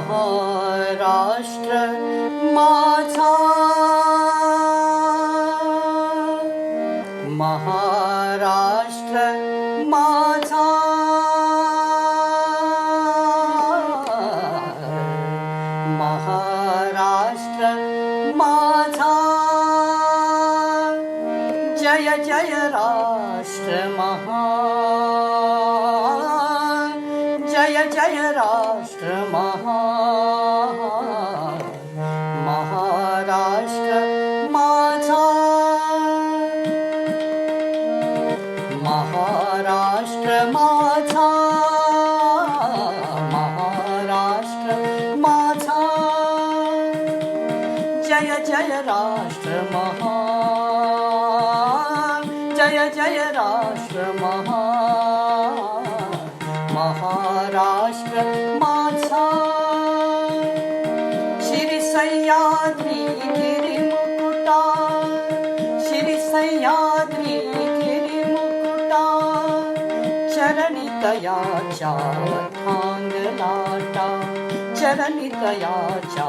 महाराष्ट्र माझा महाराष्ट्र माझा महाराष्ट्र माझा जय जय जय राष्ट्र महा महाराष्ट्र माझा महाराष्ट्र माझा महाराष्ट्र माझा जय जय राष्ट्र महा जय जय सह्याद्री गिरी मुकुटा। श्री सह्याद्री गिरी मुकुटा। चरणितयाच्या थांगलाटा चरणितयाच्या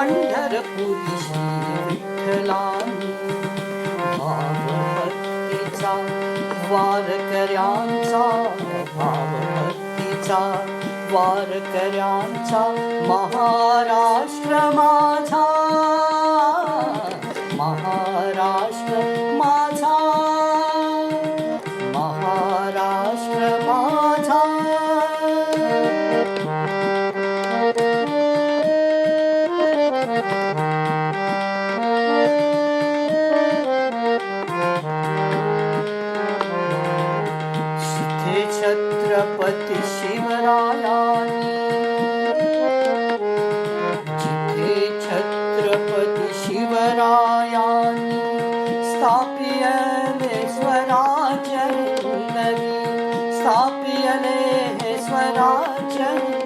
पंढरपुरी विठ्ठलानी वारकऱ्यांचा भावभक्तीचा वारकऱ्यांचा महाराष्ट्र माझा महाराष्ट्र गौरपति शिवराया छत्रपति शिवराया स्थापय ने स्वराज नवी स्थापय ने स्वराज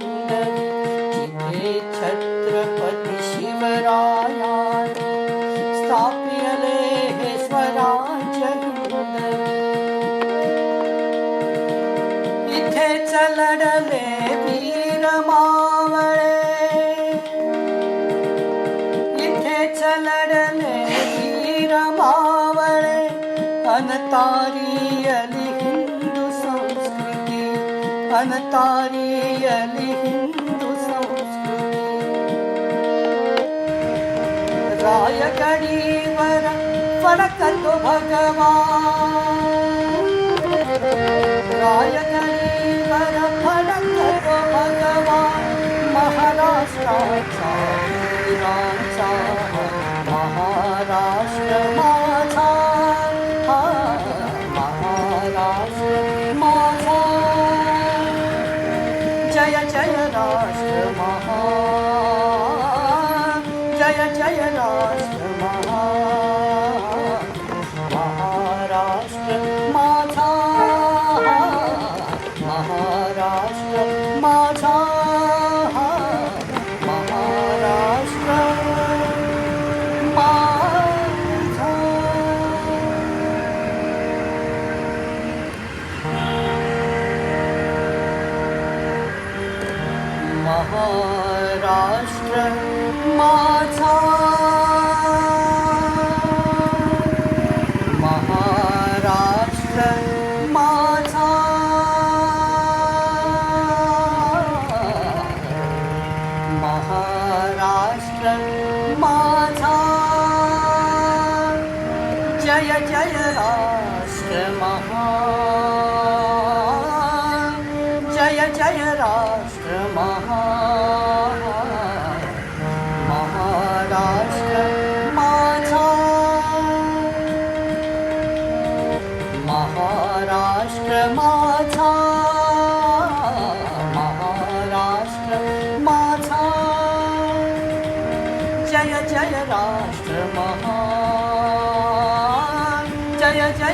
சலடமே வீரமாவளே. இத்தே சலடமே வீரமாவளே. அனதாரியலி ஹிந்து சம்ஸ்கிருதி. அனதாரியலி ஹிந்து சம்ஸ்கிருதி. ராயகடீவர படக்கந்து பகவான். ராய महाराष्ट्राचा वीरांचा महाराष्ट्र माझा हा महाराष्ट्र माझा Jaya Jaya Rashtra Mahal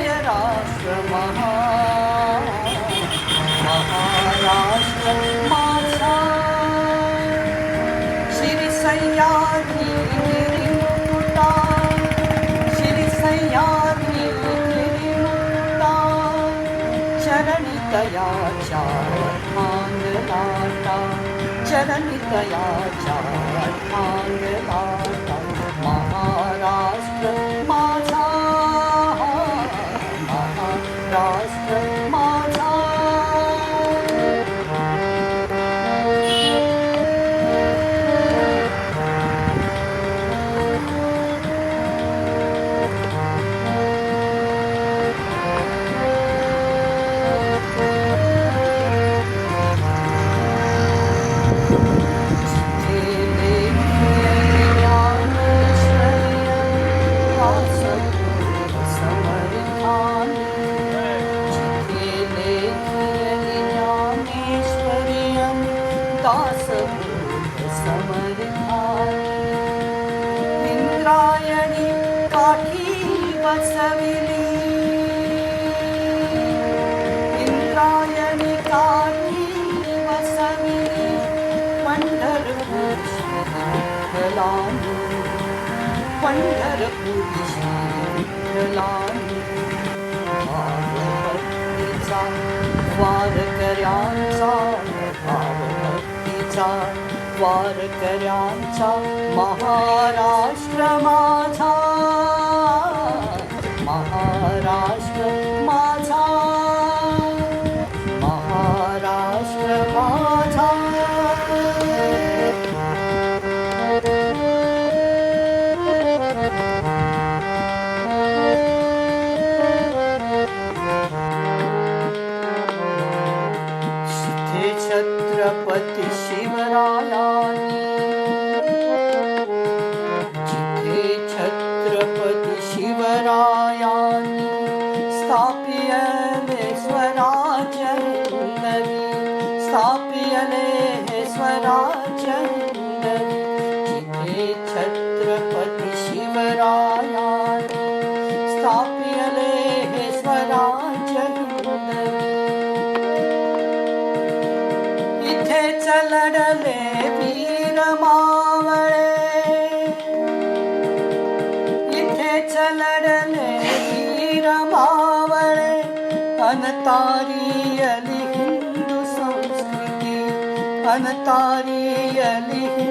जय जय राष्ट्र महान महाराष्ट्र माझा श्री सह्याद्री गिरिमुक्ता श्री सह्याद्री गिरिमुक्ता चरणी दयाच्या थांगलाटा चरणी दयाच्या थांगलाटा महाराष्ट्र वारकऱ्यांचा भावभक्तीचा वारकऱ्यांचा महाराष्ट्र माझा महाराष्ट्र जिथे छत्रपती शिवरायांनी स्थापियले हे स्वराज्य नवी इथे चलडले वीर मावळे इथे चलडले वीर मावळे अनतारियली हिंदू संस्कृती अनतारियली हिंदू